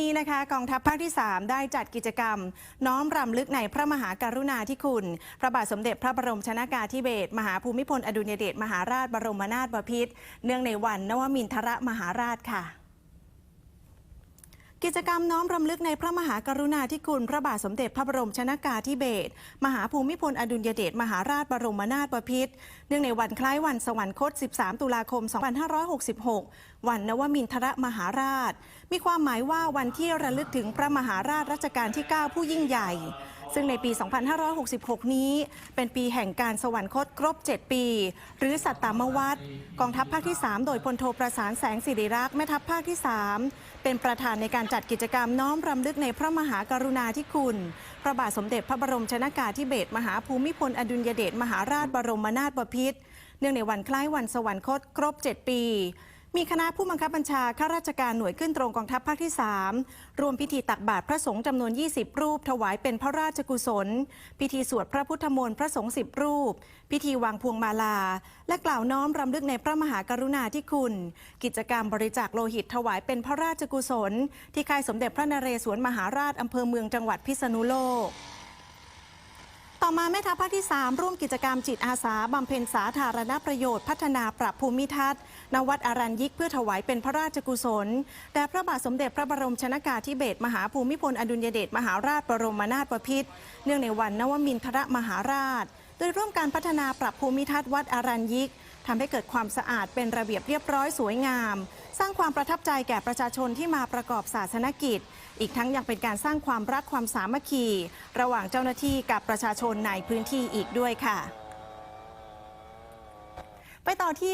นี้นะคะกองทัพภาคที่ 3 ได้จัดกิจกรรม น้อมรำลึกในพระมหากรุณาธิคุณ พระบาทสมเด็จพระบรมชนากาธิเบศรมหาภูมิพลอดุลยเดชมหาราชบรมนาถบพิตรเนื่องในวันนวมินทรมหาราชค่ะ กิจกรรมน้อมรำลึกในพระมหากรุณาธิคุณ พระบาทสมเด็จพระบรมชนากาธิเบศรมหาภูมิพลอดุลยเดชมหาราชบรมนาถบพิตรเนื่องในวันคล้ายวันสวรรคต 13 ตุลาคม 2566 วันนวมินทรมหาราช มีความหมายว่าวันที่ระลึกถึงพระมหาราชรัชกาลที่ 9 ผู้ยิ่งใหญ่ ซึ่งในปี 2566 นี้ เป็นปีแห่งการสวรรคตครบ 7 ปี หรือสัตตามวัตกองทัพภาคที่ 3 โดยพลโทประสานแสงสิริรักษ์แม่ทัพภาคที่ 3 เป็นประธานในการจัดกิจกรรมน้อมรำลึกในพระมหากรุณาธิคุณ พระบาทสมเด็จพระบรมชนากาธิเบศรมหาภูมิพลอดุลยเดชมหาราชบรมนาถบพิตรเนื่องในวันคล้ายวันสวรรคตครบ 7 ปี มีคณะผู้บังคับบัญชาข้าราชการหน่วยขึ้นตรงกองทัพภาคที่ 3 รวมพิธีตักบาตรพระสงฆ์จำนวน 20 รูป ถวายเป็นพระราชกุศล พิธีสวดพระพุทธมนต์พระสงฆ์10รูป พิธีวางพวงมาลา และกล่าวน้อมรำลึกในพระมหากรุณาธิคุณ กิจกรรมบริจาคโลหิตถวายเป็นพระราชกุศล ที่ค่ายสมเด็จพระนเรศวรมหาราชอำเภอเมืองจังหวัดพิษณุโลก มาแม่ทัพภาคที่ 3 ร่วมกิจกรรมจิตอาสาบำเพ็ญสาธารณประโยชน์พัฒนาปรับภูมิทัศน์นวัดอารัญยิกเพื่อถวายเป็นพระราชกุศลแด่พระบาทสมเด็จพระบรมชนากาธิเบศรมหาภูมิพลอดุลยเดชมหาราชบรมนาถบพิตรเนื่องในวันนวมินทรมหาราช โดยร่วมการพัฒนาปรับภูมิทัศน์วัดอารัญยิก ทำให้เกิดความสะอาดเป็นระเบียบเรียบร้อยสวยงาม สร้างความประทับใจแก่ประชาชนที่มาประกอบศาสนกิจ อีกทั้งยังเป็นการสร้างความรักความสามัคคี ระหว่างเจ้าหน้าที่กับประชาชนในพื้นที่อีกด้วยค่ะ ไปต่อที่